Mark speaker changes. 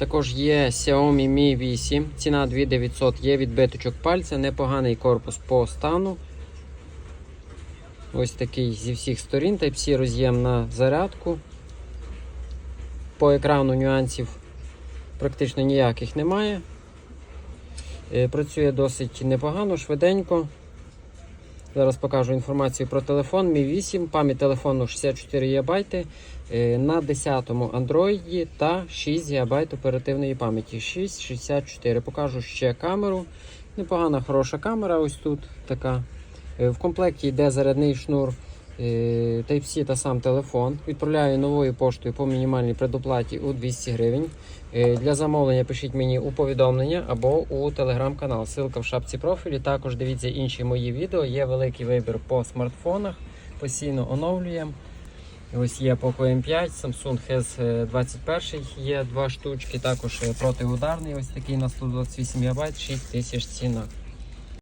Speaker 1: Також є Xiaomi Mi 8, ціна 2900, є відбиточок пальця, непоганий корпус по стану. Ось такий зі всіх сторін, Type-C роз'єм на зарядку. По екрану нюансів практично ніяких немає. Е, Працює досить непогано, швиденько. Зараз покажу інформацію про телефон. Mi 8, пам'ять телефону 64 ГБ е, на 10-му Android та 6 ГБ оперативної пам'яті. 6,64. Покажу ще камеру. Непогана, хороша камера. Ось тут така. Е, В комплекті йде зарядний шнур Type-C та сам телефон. Відправляю новою поштою по мінімальній предоплаті у 200 гривень. Е, Для замовлення пишіть мені у повідомлення або у телеграм-канал. Ссылка в шапці профілі. Також дивіться інші мої відео. Є великий вибір по смартфонах. Постійно оновлюємо. Ось є Poco M5, Samsung S21 є два штучки. Також е, протиударний, ось такий на 128 ГБ, 6000 ціна.